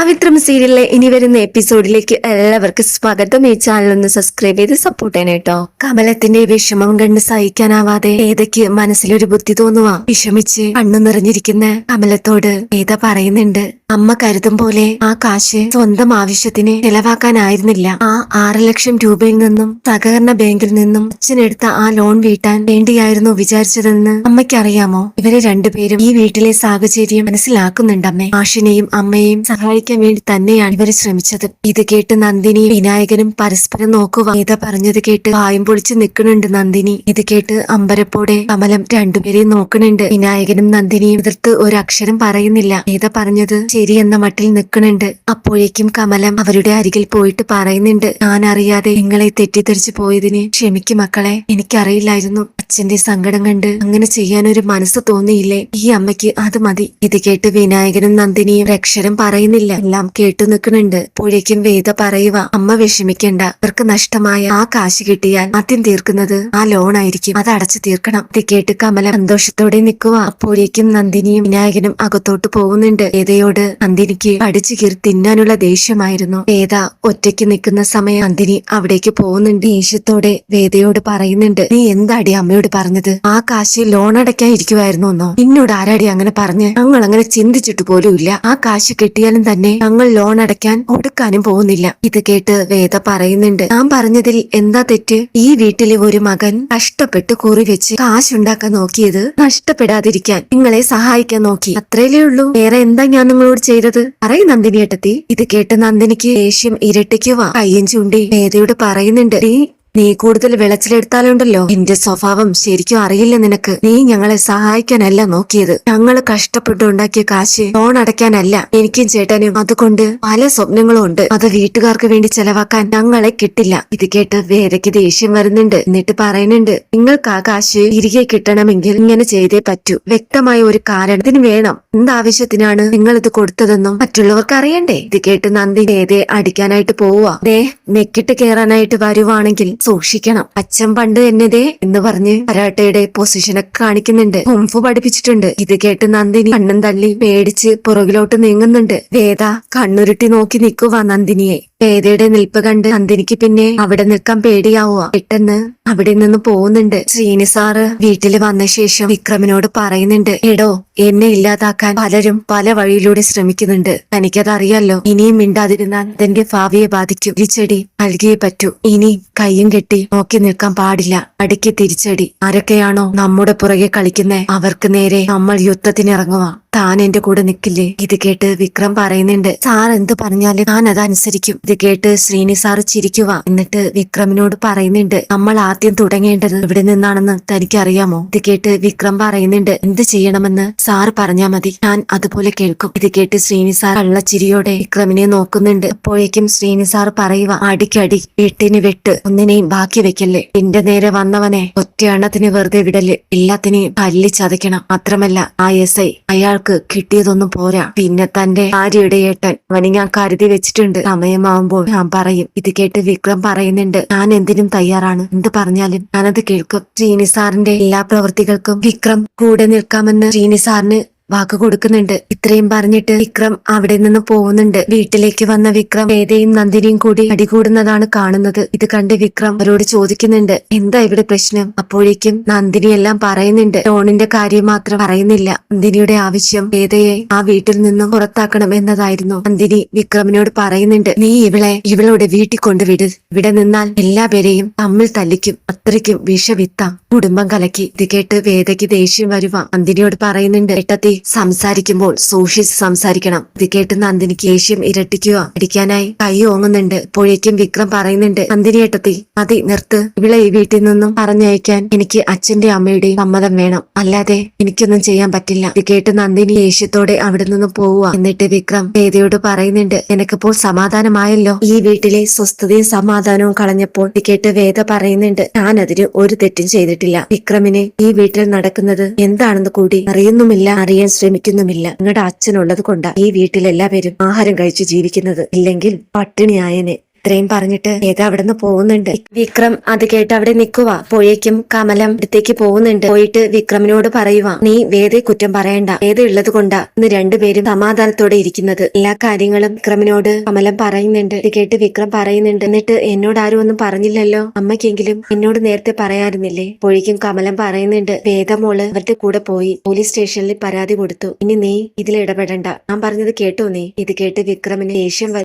പവിത്രം സീരിയലിലെ ഇനി വരുന്ന എപ്പിസോഡിലേക്ക് എല്ലാവർക്കും സ്വാഗതം. ഈ ചാനൽ ഒന്ന് സബ്സ്ക്രൈബ് ചെയ്ത് സപ്പോർട്ട് ചെയ്യണം കേട്ടോ കമലത്തിന്റെ വിഷമം കണ്ട് സഹിക്കാനാവാതെ ഏതയ്ക്ക് മനസ്സിലൊരു ബുദ്ധി തോന്നുവാ. വിഷമിച്ച് കണ്ണു നിറഞ്ഞിരിക്കുന്ന കമലത്തോട് ഏത പറയുന്നുണ്ട്. അമ്മ കരുതും പോലെ ആ കാശ് സ്വന്തം ആവശ്യത്തിന് ചെലവാക്കാനായിരുന്നില്ല. ആ ആറ് ലക്ഷം രൂപയിൽ നിന്നും സഹകരണ ബാങ്കിൽ നിന്നും അച്ഛനെടുത്ത ആ ലോൺ വീട്ടാൻ വേണ്ടിയായിരുന്നു വിചാരിച്ചതെന്ന് അമ്മയ്ക്കറിയാമോ? ഇവരെ രണ്ടുപേരും ഈ വീട്ടിലെ സാഹചര്യം മനസ്സിലാക്കുന്നുണ്ടമ്മേ. ആഷിനെയും അമ്മയെയും സഹായിക്കാൻ വേണ്ടി തന്നെയാണ് ഇവർ ശ്രമിച്ചത്. ഇത് കേട്ട് നന്ദിനി വിനായകനും പരസ്പരം നോക്കുക ഗീത പറഞ്ഞത് കേട്ട് വായും പൊളിച്ച് നിൽക്കുന്നുണ്ട് നന്ദിനി. ഇത് കേട്ട് അമ്പരപ്പോടെ കമലം രണ്ടുപേരെയും നോക്കുന്നുണ്ട്. വിനായകനും നന്ദിനിയും എതിർത്ത് ഒരു അക്ഷരം പറയുന്നില്ല. ഗീത പറഞ്ഞത് ശരി എന്ന മട്ടിൽ നിൽക്കുന്നുണ്ട്. അപ്പോഴേക്കും കമലം അവരുടെ അരികിൽ പോയിട്ട് പറയുന്നുണ്ട്. ഞാൻ അറിയാതെ നിങ്ങളെ തെറ്റിദ്ധരിച്ചു പോയതിന് ക്ഷമിക്കും മക്കളെ. എനിക്കറിയില്ലായിരുന്നു. അച്ഛന്റെ സങ്കടം കണ്ട് അങ്ങനെ ചെയ്യാൻ ഒരു മനസ്സ് തോന്നിയില്ലേ? ഈ അമ്മയ്ക്ക് അത് മതി ഇത് കേട്ട് വിനായകനും നന്ദിനിയും ഒരക്ഷരം പറയുന്നില്ല. എല്ലാം കേട്ടു നിൽക്കുന്നുണ്ട്. പുഴയ്ക്കും വേദ പറയുക അമ്മ വിഷമിക്കണ്ട. ഇവർക്ക് നഷ്ടമായ ആ കാശ് കിട്ടിയാൽ ആദ്യം തീർക്കുന്നത് ആ ലോൺ ആയിരിക്കും. അത് അടച്ചു തീർക്കണം. ഇത് കേട്ട് കമല സന്തോഷത്തോടെ നിൽക്കുക. അപ്പോഴേക്കും നന്ദിനിയും വിനായകനും അകത്തോട്ട് പോകുന്നുണ്ട്. വേദയോട് നന്ദിനിക്ക് അടിച്ചു കീർ തിന്നാനുള്ള ദേഷ്യമായിരുന്നു. വേദ ഒറ്റയ്ക്ക് നിൽക്കുന്ന സമയം നന്ദിനി അവിടേക്ക് പോകുന്നുണ്ട്. ദേഷ്യത്തോടെ വേദയോട് പറയുന്നുണ്ട് നീ എന്താടി അമ്മയോട് പറഞ്ഞത്? ആ കാശ് ലോൺ അടയ്ക്കാൻ ഇരിക്കുവായിരുന്നു എന്നോ നിന്നോട് ആരാടി അങ്ങനെ പറഞ്ഞ്? ഞങ്ങൾ അങ്ങനെ ചിന്തിച്ചിട്ട് പോലും ഇല്ല. ആ കാശ് കിട്ടിയാലും തന്നെ ഞങ്ങൾ ലോൺ അടയ്ക്കാൻ കൊടുക്കാനും പോകുന്നില്ല. ഇത് കേട്ട് വേദ പറയുന്നുണ്ട്. ഞാൻ പറഞ്ഞതിൽ എന്താ തെറ്റ്? ഈ വീട്ടിലെ ഒരു മകൻ കഷ്ടപ്പെട്ട് കുറി വെച്ച് കാശുണ്ടാക്കാൻ നോക്കിയത് നഷ്ടപ്പെടാതിരിക്കാൻ നിങ്ങളെ സഹായിക്കാൻ നോക്കി. അത്രയല്ലേ ഉള്ളൂ. വേറെ എന്താ ഞാൻ നിങ്ങളോട് ചെയ്തത്? പറയും നന്ദിനി ഏട്ടത്തി. ഇത് കേട്ട് നന്ദിനിക്ക് ദേഷ്യം ഇരട്ടിക്കുവാ. കയ്യും ചൂണ്ടി വേദയോട് പറയുന്നുണ്ട്. "നീ നീ കൂടുതൽ വിളച്ചിലെടുത്താലുണ്ടല്ലോ. എന്റെ സ്വഭാവം ശരിക്കും അറിയില്ല നിനക്ക്. നീ ഞങ്ങളെ സഹായിക്കാനല്ല നോക്കിയത്. ഞങ്ങൾ കഷ്ടപ്പെട്ടുണ്ടാക്കിയ കാശ് ലോൺ അടയ്ക്കാനല്ല എനിക്കും ചേട്ടനും. അതുകൊണ്ട് പല സ്വപ്നങ്ങളും ഉണ്ട്. അത് വീട്ടുകാർക്ക് വേണ്ടി ചെലവാക്കാൻ ഞങ്ങളെ കിട്ടില്ല. ഇത് കേട്ട് വേദയ്ക്ക് ദേഷ്യം വരുന്നുണ്ട്. എന്നിട്ട് പറയുന്നുണ്ട് നിങ്ങൾക്ക് ആ കാശ് തിരികെ കിട്ടണമെങ്കിൽ ഇങ്ങനെ ചെയ്തേ പറ്റൂ. വ്യക്തമായ ഒരു കാരണത്തിന് വേണം. എന്താവശ്യത്തിനാണ് നിങ്ങൾ ഇത് കൊടുത്തതെന്നും മറ്റുള്ളവർക്ക് അറിയണ്ടേ? ഇത് കേട്ട് നന്ദി വേദയെ അടിക്കാനായിട്ട് പോവുക ദേ നെക്കിട്ട് കയറാനായിട്ട് വരുവാണെങ്കിൽ സൂക്ഷിക്കണം. അച്ഛൻ പണ്ട് എന്നതേ എന്ന് പറഞ്ഞ് കരാട്ടയുടെ പൊസിഷനൊക്കെ കാണിക്കുന്നുണ്ട്. കുംഫു പഠിപ്പിച്ചിട്ടുണ്ട്. ഇത് കേട്ട് നന്ദിനി കണ്ണും തള്ളി പേടിച്ച് പുറകിലോട്ട് നീങ്ങുന്നുണ്ട്. വേദ കണ്ണുരുട്ടി നോക്കി നിൽക്കുവാ നന്ദിനിയെ. വേദയുടെ നിൽപ്പ് കണ്ട് നന്ദിനിക്ക് പിന്നെ അവിടെ നിൽക്കാൻ പേടിയാവുക. പെട്ടെന്ന് അവിടെ നിന്ന് പോകുന്നുണ്ട്. ശ്രീനി സാറ് വീട്ടിൽ വന്ന ശേഷം വിക്രമിനോട് പറയുന്നുണ്ട് എടോ എന്നെ ഇല്ലാതാക്കാൻ പലരും പല വഴിയിലൂടെ ശ്രമിക്കുന്നുണ്ട്. തനിക്കതറിയാലോ ഇനിയും മിണ്ടാതിരുന്നാൽ തന്റെ ഭാവിയെ ബാധിക്കും. തിരിച്ചടി നൽകിയേ പറ്റൂ. ഇനി കയ്യും കെട്ടി നോക്കി നിൽക്കാൻ പാടില്ല. അടുക്കി തിരിച്ചടി. ആരൊക്കെയാണോ നമ്മുടെ പുറകെ കളിക്കുന്നേ? അവർക്ക് നേരെ നമ്മൾ യുദ്ധത്തിനിറങ്ങുക. താൻ എന്റെ കൂടെ നിൽക്കില്ലേ? ഇത് കേട്ട് വിക്രം പറയുന്നുണ്ട് സാർ എന്ത് പറഞ്ഞാലും ഞാൻ അതനുസരിക്കും ഇത് കേട്ട് ശ്രീനി സാർ ചിരിക്കുക എന്നിട്ട് വിക്രമിനോട് പറയുന്നുണ്ട് നമ്മൾ ആദ്യം തുടങ്ങേണ്ടത് ഇവിടെ നിന്നാണെന്ന് തനിക്കറിയാമോ? ഇത് കേട്ട് വിക്രം പറയുന്നുണ്ട് എന്ത് ചെയ്യണമെന്ന് സാർ പറഞ്ഞാ മതി. ഞാൻ അതുപോലെ കേൾക്കും. ഇത് കേട്ട് ശ്രീനി സാർ കള്ളച്ചിരിയോടെ വിക്രമിനെ നോക്കുന്നുണ്ട്. അപ്പോഴേക്കും ശ്രീനി സാർ പറയുക അടിക്കടി വെട്ടിന് വെട്ട്. ഒന്നിനെയും ബാക്കി വെക്കല്ലേ. എന്റെ നേരെ വന്നവനെ ഒറ്റയെണ്ണത്തിന് വെറുതെ വിടൽ എല്ലാത്തിനെയും പല്ലി ചതയ്ക്കണം. മാത്രമല്ല ആ എസ് ഐ അയാൾക്ക് കിട്ടിയതൊന്നും പോരാ. പിന്നെ തന്റെ ഭാര്യയുടെ ഏട്ടൻ അവനെ ഞാൻ കരുതി വെച്ചിട്ടുണ്ട്. സമയമാവുമ്പോൾ ഞാൻ പറയും ഇത് കേട്ട് വിക്രം പറയുന്നുണ്ട്. ഞാൻ എന്തിനും തയ്യാറാണ്. എന്ത് പറഞ്ഞാലും ഞാനത് കേൾക്കും. ശ്രീനി സാറിന്റെ എല്ലാ പ്രവൃത്തികൾക്കും വിക്രം കൂടെ നിൽക്കാമെന്ന് ശ്രീനി സാറിന് വാക്ക് കൊടുക്കുന്നുണ്ട്. ഇത്രയും പറഞ്ഞിട്ട് വിക്രം അവിടെ നിന്ന് പോകുന്നുണ്ട്. വീട്ടിലേക്ക് വന്ന വിക്രം വേദയും നന്ദിനിയും കൂടി അടികൂടുന്നതാണ് കാണുന്നത്. ഇത് കണ്ട് വിക്രം അവരോട് ചോദിക്കുന്നുണ്ട് എന്താ ഇവിടെ പ്രശ്നം? അപ്പോഴേക്കും നന്ദിനി എല്ലാം പറയുന്നുണ്ട് ലോണിന്റെ കാര്യം മാത്രം പറയുന്നില്ല. നന്ദിനിയുടെ ആവശ്യം വേദയെ ആ വീട്ടിൽ നിന്നും പുറത്താക്കണം എന്നതായിരുന്നു. നന്ദിനി വിക്രമിനോട് പറയുന്നുണ്ട് നീ ഇവളെ ഇവളോട് വീട്ടിൽ കൊണ്ടുവിട്. ഇവിടെ നിന്നാൽ എല്ലാ എല്ലാവരെയും തമ്മിൽ തല്ലിക്കും. അത്രയ്ക്കും വിഷവിത്താം. കുടുംബം കലക്കി. ഇത് കേട്ട് വേദയ്ക്ക് ദേഷ്യം വരുവാ. നന്ദിനിയോട് പറയുന്നുണ്ട് ഏട്ടത്തി സംസാരിക്കുമ്പോൾ സൂക്ഷിച്ച് സംസാരിക്കണം. ഇത് കേട്ട് നന്ദിനിക്ക് ദേഷ്യം ഇരട്ടിക്കുക. അടിക്കാനായി കൈ ഓങ്ങുന്നുണ്ട്. അപ്പോഴേക്കും വിക്രം പറയുന്നുണ്ട് നന്ദിനി ഏട്ടത്തി മതി നിർത്ത്. ഇവിടെ ഈ വീട്ടിൽ നിന്നും പറഞ്ഞയക്കാൻ എനിക്ക് അച്ഛന്റെ അമ്മയുടെയും സമ്മതം വേണം. അല്ലാതെ എനിക്കൊന്നും ചെയ്യാൻ പറ്റില്ല. ഇത് കേട്ട് നന്ദിനി ദേഷ്യത്തോടെ അവിടെ നിന്ന് പോവുക. എന്നിട്ട് വിക്രം വേദയോട് പറയുന്നുണ്ട് എനിക്കിപ്പോൾ സമാധാനമായല്ലോ? ഈ വീട്ടിലെ സ്വസ്ഥതയും സമാധാനവും കളഞ്ഞപ്പോൾ ഇത് കേട്ട് വേദ പറയുന്നുണ്ട് ഞാൻ അതിന് ഒരു തെറ്റും ചെയ്തിട്ടില്ല. വിക്രമിനെ ഈ വീട്ടിൽ നടക്കുന്നത് എന്താണെന്ന് കൂടി അറിയുന്നുമില്ല. അറിയാൻ ശ്രമിക്കുന്നുമില്ല. നിങ്ങളുടെ അച്ഛനുള്ളത് കൊണ്ടാണ് ഈ വീട്ടിലെല്ലാവരും ആഹാരം കഴിച്ച് ജീവിക്കുന്നത്. ഇല്ലെങ്കിൽ പട്ടിണിയായനെ. ഇത്രയും പറഞ്ഞിട്ട് വേദ അവിടെ നിന്ന് പോകുന്നുണ്ട്? വിക്രം അത് കേട്ട് അവിടെ നിൽക്കുക പോയേക്കും കമലം അടുത്തേക്ക് പോകുന്നുണ്ട്. പോയിട്ട് വിക്രമിനോട് പറയുക നീ വേദയെ കുറ്റം പറയണ്ട. വേദ ഉള്ളത് കൊണ്ടാ ഇന്ന് രണ്ടുപേരും സമാധാനത്തോടെ ഇരിക്കുന്നത്. എല്ലാ കാര്യങ്ങളും വിക്രമിനോട് കമലം പറയുന്നുണ്ട്. ഇത് കേട്ട് വിക്രം പറയുന്നുണ്ട്. എന്നിട്ട് എന്നോട് ആരും ഒന്നും പറഞ്ഞില്ലല്ലോ? അമ്മയ്ക്കെങ്കിലും എന്നോട് നേരത്തെ പറയാറുന്നില്ലേ? പോഴേക്കും കമലം പറയുന്നുണ്ട്. വേദമോൾ അവരുടെ കൂടെ പോയി പോലീസ് സ്റ്റേഷനിൽ പരാതി കൊടുത്തു. ഇനി നീ ഇതിൽ ഇടപെടണ്ട. ഞാൻ പറഞ്ഞത് കേട്ടോ നീ. ഇത് കേട്ട് വിക്രമിന് ദേഷ്യം